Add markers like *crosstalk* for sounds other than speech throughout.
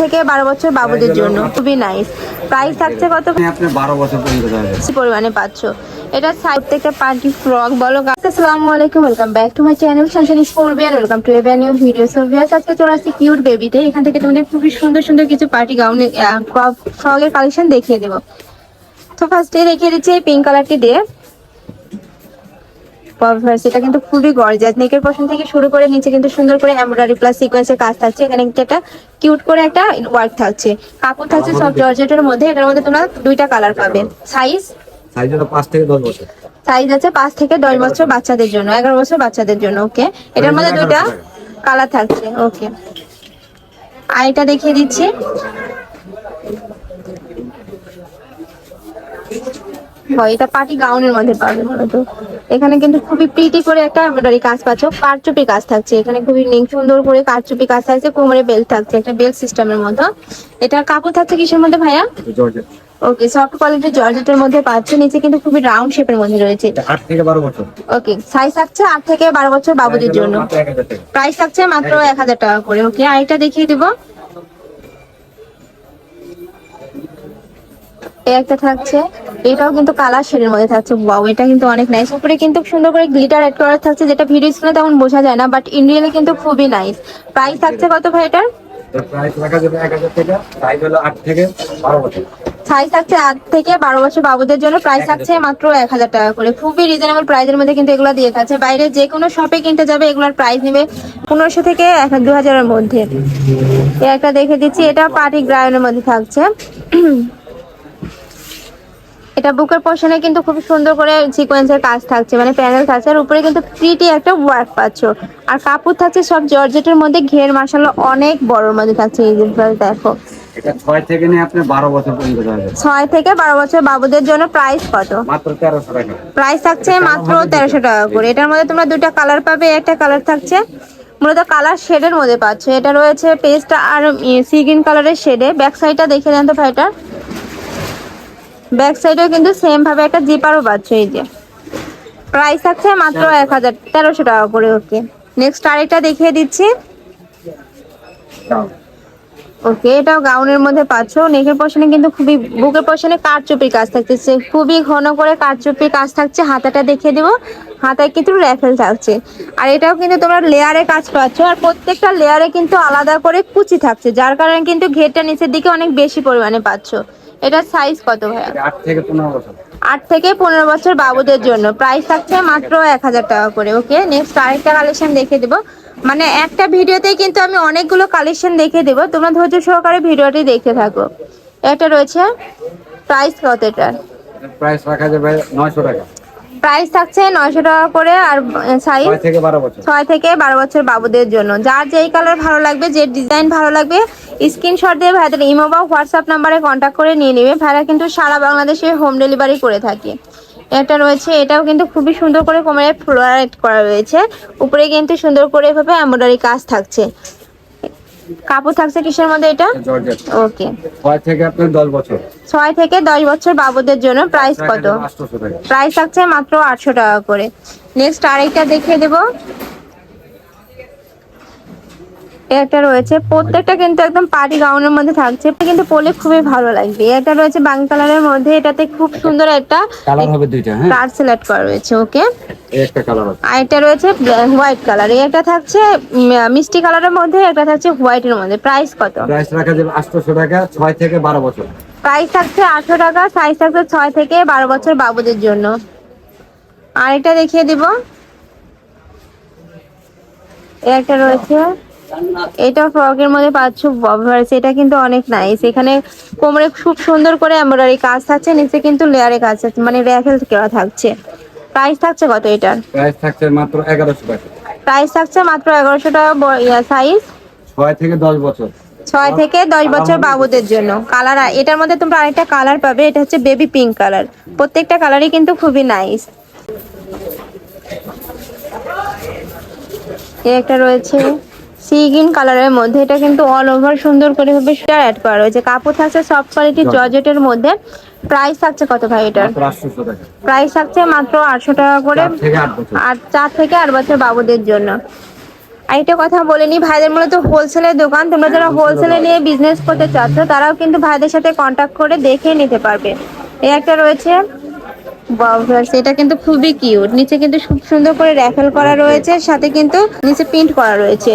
থেকে বারো বছর বাবুদের জন্য। খুবই নাইস প্রাইস থাকছে কত? আপনি বারো বছর পর্যন্ত পরিমাণে পাচ্ছ। এটা পার্টি ফ্রক বলো আসসালামু আলাইকুম welcome back to my channel welcome to new video so viewers আজকে চলে আসছি কিউট বেবিতে এখান থেকে তোমাদের খুবই সুন্দর সুন্দর কিছু পার্টি ফ্রকের কালেকশন দেখিয়ে দেবো। তো ফার্স্টে দেখিয়ে দিচ্ছি এই পিঙ্ক কালারটি দিয়ে। এটা কিন্তু খুবই গর্জাস নেকের পশন থেকে শুরু করে নিচে কিন্তু সুন্দর করে এমব্রয়ডারি প্লাস সিকোয়েন্সের কাজ থাকছে। এখানে কিন্তু একটা কিউট করে একটা ওয়ার্ক থাকছে। কাপড় থাকছে সব জর্জেটের মধ্যে। এটার মধ্যে তোমরা দুইটা কালার পাবে। সাইজ সাইজ হলো থেকে বছর। সাইজ আছে পাঁচ থেকে দশ বছর বাচ্চাদের জন্য এগারো বছর বাচ্চাদের জন্য ওকে এটার মধ্যে দুইটা কালার থাকছে ওকে আর এটা দেখিয়ে দিচ্ছি। এটা পার্টি গাউনের মধ্যে পাবে মূলত এখানে কিন্তু খুবই প্রীতি করে একটা এমব্রয়ডারি কাজ পাচ্ছ। কারচুপি কাজ থাকছে এখানে খুবই সুন্দর করে কারচুপি কাজ থাকছে কোমরে বেল্ট থাকছে একটা বেল্ট সিস্টেমের মতো। এটা কাপড় থাকছে কিসের মধ্যে ভাইয়া? ওকে সফট কোয়ালিটির জর্জেটের মধ্যে পাচ্ছ নিচে কিন্তু খুবই রাউন্ড শেপের মধ্যে রয়েছে। এটা আট থেকে বারো বছর। ওকে সাইজ থাকছে আট থেকে বারো বছর বাবুদের জন্য। প্রাইস থাকছে মাত্র এক হাজার টাকা করে। ওকে আরেকটা দেখিয়ে দিব। একটা থাকছে। এটাও কিন্তু কালার শেডের মধ্যে থাকছে। ওয়াও এটা কিন্তু অনেক নাইস উপরে কিন্তু সুন্দর করে গ্লিটার অ্যাড করা থাকছে যেটা ভিডিও স্ক্রিনে তেমন বোঝা যায় না বাট ইন রিয়েলি কিন্তু খুবই নাইস প্রাইস থাকছে কত ভাই এটার? সাইজ থাকছে আট থেকে বারো বছর বাবুদের জন্য। প্রাইস থাকছে মাত্র এক হাজার টাকা করে। খুবই রিজনেবল প্রাইসের মধ্যে কিন্তু এগুলো দিয়ে থাকছে। বাইরে যে কোনো শপে কিনতে যাবে এগুলোর প্রাইস নেবে পনেরোশো থেকে দু হাজারের মধ্যে। একটা দেখে দিচ্ছি। এটা পার্টি গ্রায়নের মধ্যে থাকছে। এটা বুকের পোর্শনে কিন্তু খুব সুন্দর করে সিকোয়েন্সের কাজ থাকছে। মানে প্যানেল থাকছে। আর উপরে কিন্তু প্রিটি একটা ওয়ার্ক পাচ্ছ। আর কাপড় থাকছে সব জর্জেটের মধ্যে। ঘের মাসাল্লাহ অনেক বড়র মধ্যে থাকছে এই দেখো। এটা ছয় থেকে নিয়ে আপনি বারো বছর পর্যন্ত ছয় থেকে বারো বছর বাবুদের জন্য প্রাইস কত? মাত্র তেরোশো টাকা। প্রাইস থাকছে মাত্র তেরোশো টাকা করে। এটার মধ্যে তোমরা দুটা কালার পাবে। একটা কালার থাকছে মূলত কালার শেডের মধ্যে পাচ্ছ। এটা রয়েছে পেস্ট আর সি গ্রিন কালারের শেডে ব্যাক সাইডটা দেখে দেন তো ভাইটার। ব্যাক সাইডেও কিন্তু সেম ভাবে একটা জিপারও পাচ্ছ এই যে। প্রাইস আছে মাত্র এক হাজার তেরোশো টাকা করে ওকে নেক্সট আরেকটা দেখিয়ে দিচ্ছি। ওকে এটাও গাউনের মধ্যে পাচ্ছ। নেকের পশনে কিন্তু খুবই বুকের পশনে কারচুপির কাজ থাকতেছে। খুবই ঘন করে কারচুপির কাজ থাকছে। হাতাটা দেখিয়ে দেবো। হাতায় কিন্তু র্যাফেল থাকছে। আর এটাও কিন্তু তোমরা লেয়ারে কাজ পাচ্ছ। আর প্রত্যেকটা লেয়ারে কিন্তু আলাদা করে কুচি থাকছে। যার কারণে কিন্তু ঘেরটা নিচের দিকে অনেক বেশি পরিমাণে পাচ্ছ। এটার সাইজ কত ভাইয়া? আট থেকে পনেরো বছর। আট থেকে পনেরো বছর বাবুদের জন্য। প্রাইস থাকছে মাত্র এক হাজার টাকা করে ওকে নেক্সট আরেকটা কালেকশন দেখে দেবো। মানে একটা ভিডিওতেই কিন্তু আমি অনেকগুলো কালেকশন দেখে দেবো। তোমরা ধৈর্য সহকারে ভিডিওটি দেখে থাকো। এটা রয়েছে প্রাইস কত এটার? প্রাইস রাখা যাবে নয়শো টাকা। প্রাইস থাকছে নয়শো টাকা করে আর সাইজ ছয় থেকে বারো বছর। বাবুদের জন্য। যার যেই কালার ভালো লাগবে যে ডিজাইন ভালো লাগবে স্ক্রিনশট দিয়ে ভাইদের ইমো বা হোয়াটসঅ্যাপ নাম্বারে কন্ট্যাক্ট করে নিয়ে নেবে। ভাইরা কিন্তু সারা বাংলাদেশে হোম ডেলিভারি করে থাকে। এটা রয়েছে এটাও কিন্তু খুবই সুন্দর করে কোমরে ফ্লোরাইট করা রয়েছে। উপরে কিন্তু সুন্দর করে এভাবে এমব্রয়ডারি কাজ থাকছে। কাপড় থাকছে কিসের মধ্যে এটা? ওকে ছয় থেকে আপনার দশ বছর। ছয় থেকে দশ বছর বাবুদের জন্য প্রাইস কত? প্রাইস থাকছে মাত্র আটশো টাকা করে। নেক্সট আরেকটা দেখিয়ে দেবো। একটা রয়েছে। প্রত্যেকটা কিন্তু একদম পার্টি গাউনের মধ্যে থাকছে। কিন্তু পরলে খুবই ভালো লাগবে। একটা রয়েছে বাং কালারের মধ্যে। এটাতে খুব সুন্দর একটা কালার হবে দুইটা হ্যাঁ। কার সিলেক্ট করা রয়েছে ওকে একটা কালার আছে। আর একটা রয়েছে হোয়াইট কালার এই একটা থাকছে মিষ্টি কালারের মধ্যে একটা থাকছে হোয়াইটের মধ্যে। প্রাইস কত? প্রাইস রাখা যাবে আটশোশো টাকা ছয় থেকে বারো বছর। প্রাইস থাকছে আটশো টাকা সাইজ থাকছে ছয় থেকে বারো বছর বাবুদের জন্য। আরেকটা দেখিয়ে দিব। এই একটা রয়েছে। এটা ফ্রকের মধ্যে পাচ্ছ বভার্স এটা কিন্তু অনেক নাইস এখানে কোমরে খুব সুন্দর করে এমব্রয়ডারি কাজ থাকছে নিচে কিন্তু লেয়ারে কাজ থাকছে মানে র্যাফেল করা থাকছে। প্রাইস থাকছে কত এটার? প্রাইস থাকছে মাত্র এগারোশো টাকা। প্রাইস থাকছে মাত্র এগারোশো টাকা সাইজ ছয় থেকে দশ বছর। ছয় থেকে দশ বছর বাবুদের জন্য। কালার এটার মধ্যে তোমরা আরেকটা কালার পাবে এটা হচ্ছে বেবি পিঙ্ক কালার প্রত্যেকটা কালারই কিন্তু খুবই নাইস একটা রয়েছে। সি গ্রিন কালারের মধ্যে। এটা কিন্তু অল ওভার সুন্দর করে ভাবে স্টার অ্যাড করা রয়েছে। কাপড় থাকছে সফট কোয়ালিটি জর্জেটের মধ্যে। প্রাইস থাকছে কত ভাই এটার? প্রাইস থাকছে মাত্র আটশো টাকা করে। আর চার থেকে আট বছর বাবুদের জন্য। আরেকটা কথা বলিনি ভাইদের মূলত হোলসেলের দোকান। তোমরা যারা হোলসেলে নিয়ে বিজনেস করতে চাচ্ছ তারাও কিন্তু ভাইদের সাথে কন্ট্যাক্ট করে দেখে নিতে পারবে। এই একটা রয়েছে এটা কিন্তু খুবই কিউট নিচে কিন্তু খুব সুন্দর করে র্যাফেল করা রয়েছে সাথে কিন্তু নিচে প্রিন্ট করা রয়েছে।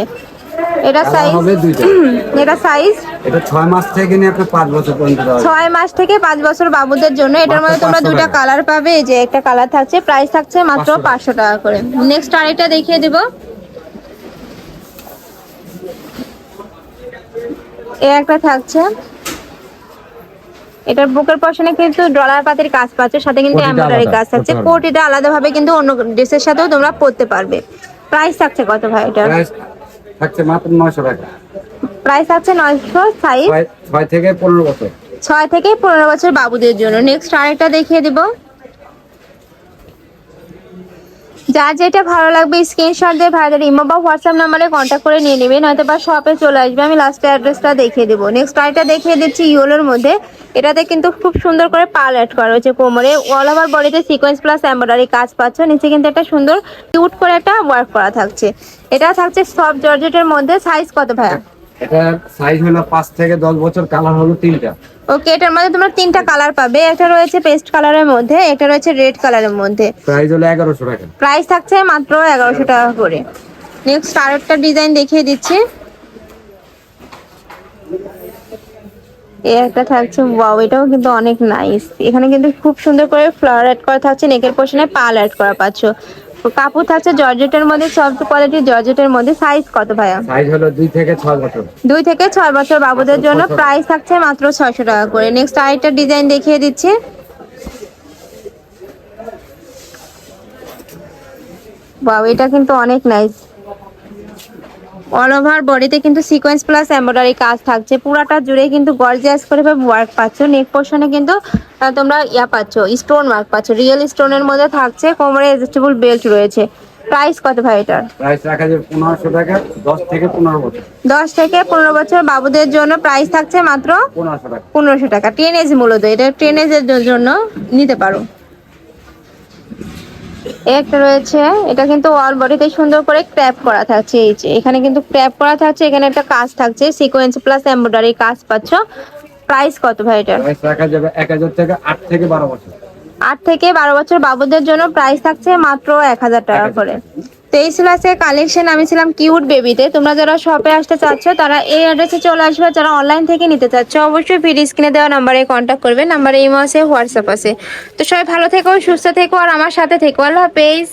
এটা সাইজ হবে দুইটা। *clears throat* এটা সাইজ এটা ছয় মাস থেকে নিয়ে আপনার পাঁচ বছর পর্যন্ত দেওয়া যাবে। মাস থেকে পাঁচ বছর বাবুদের জন্য। এটার মধ্যে তোমরা 500 দুইটা কালার পাবে। এই যে একটা কালার থাকছে প্রাইস থাকছে মাত্র 500 টাকা। করে। নেক্সট আরেকটা দেখিয়ে দিব। এ একটা থাকছে। এটার বুকের পশনে কিন্তু ডলার পাতির কাজ পাচ্ছে সাথে কিন্তু এমব্রয়ডারি কাজ থাকছে। পারবে। কোটিটা আলাদাভাবে কিন্তু অন্য ড্রেসের সাথেও তোমরা পরতে পারবে। প্রাইস থাকছে কত ভাই এটার? থাকছে মাত্র নয়শো টাকা। প্রাইস আছে নয়শো সাইজ। ছয় ছয় থেকে পনেরো বছর। ছয় থেকে পনেরো বছর বাবুদের জন্য। নেক্সট আরেকটা দেখিয়ে দিব। যার যেটা ভালো লাগবে স্ক্রিনশট দিয়ে ভাইদের ইমো বা হোয়াটসঅ্যাপ নাম্বারে কন্ট্যাক্ট করে নিয়ে নেবেন হয়তো বা শপে চলে আসবে। আমি লাস্টে অ্যাড্রেসটা দেখিয়ে দেবো। নেক্সট আরেকটা দেখিয়ে দিচ্ছি ইয়োলোর মধ্যে। এটাতে কিন্তু খুব সুন্দর করে পাল অ্যাড করা হয়েছে কোমরে। অল ওভার বডিতে সিকোয়েন্স প্লাস এমব্রয়ডারি কাজ পাচ্ছ। নিচে কিন্তু একটা সুন্দর কিউট করে একটা ওয়ার্ক করা থাকছে। এটা থাকছে সব জর্জেটের মধ্যে সাইজ কত ভাইয়া? এটার সাইজ হলো পাঁচ থেকে দশ বছর কালার হলো তিনটা। ওকে এটার মধ্যে তোমরা তিনটা কালার পাবে। একটা রয়েছে পেস্ট কালারের মধ্যে একটা রয়েছে রেড কালারের মধ্যে। প্রাইস হলো এগারোশো টাকা। প্রাইস থাকছে মাত্র এগারোশো টাকা করে। নেক্সট আরেকটা ডিজাইন দেখিয়ে দিচ্ছি। এই একটা থাকছে ওয়াও এটাও কিন্তু অনেক নাইস এখানে কিন্তু খুব সুন্দর করে ফ্লাওয়ার অ্যাড করা থাকছে নেকের পোর্শনে পাল অ্যাড করা পাচ্ছ। কাপড় থাকছে জর্জেটের মধ্যে সফট কোয়ালিটির জর্জেটের মধ্যে। সাইজ কত ভাইয়া? সাইজ হলো দুই থেকে 6 বছর। 2 থেকে 6 বছর বাবুদের জন্য প্রাইস থাকছে মাত্র ছয়শো টাকা করে। নেক্সট আরেকটা ডিজাইন দেখিয়ে দিচ্ছি। বাহ এটা কিন্তু অনেক নাইস অল ওভার বডিতে কিন্তু সিকোয়েন্স প্লাস এমব্রয়ডারি কাজ থাকছে। পুরাটা জুড়ে কিন্তু গর্জিয়াস করে ওয়ার্ক পাচ্ছ। নেক পোর্শনে কিন্তু তোমরা ইয়া পাচ্ছ স্টোন ওয়ার্ক পাচ্ছ। রিয়েল স্টোনের মধ্যে থাকছে কোমরে অ্যাডজাস্টেবল বেল্ট রয়েছে। প্রাইস কত ভাই এটার? প্রাইস রাখা যাবে পনেরোশো টাকা দশ থেকে পনেরো বছর। দশ থেকে পনেরো বছর বাবুদের জন্য প্রাইস থাকছে মাত্র পনেরোশো টাকা। পনেরোশো টাকা। টেন এজ মূলত এটা টেন এজের জন্য নিতে পারো। একটা রয়েছে এটা কিন্তু অল বডিতে সুন্দর করে ক্র্যাপ করা থাকছে এই যে এখানে কিন্তু ক্র্যাপ করা থাকছে এখানে একটা কাজ থাকছে সিকোয়েন্স প্লাস এমব্রয়ডারি কাজ পাচ্ছ। প্রাইস কত ভাই এটা রাখা যাবে এক হাজার থেকে আট থেকে বারো বছর। আট থেকে বারো বছর বাবুদের জন্য প্রাইস থাকছে মাত্র এক হাজার টাকা করে। তো এই আজকে কালেকশন আমি ছিলাম কিউট বেবিতে তোমরা যারা শপে আসতে চাচ্ছ, তারা এই অ্যাড্রেসে চলে আসবে। যারা অনলাইন থেকে নিতে চাচ্ছ, অবশ্যই ভিডিও স্ক্রিনে দেওয়া নাম্বারে কন্ট্যাক্ট করবে। নাম্বারে ইমো আছে হোয়াটসঅ্যাপ আছে। তো সবাই ভালো থেকো, সুস্থ থেকো, আর আমার সাথে থেকো। আল্লাহ হাফেজ।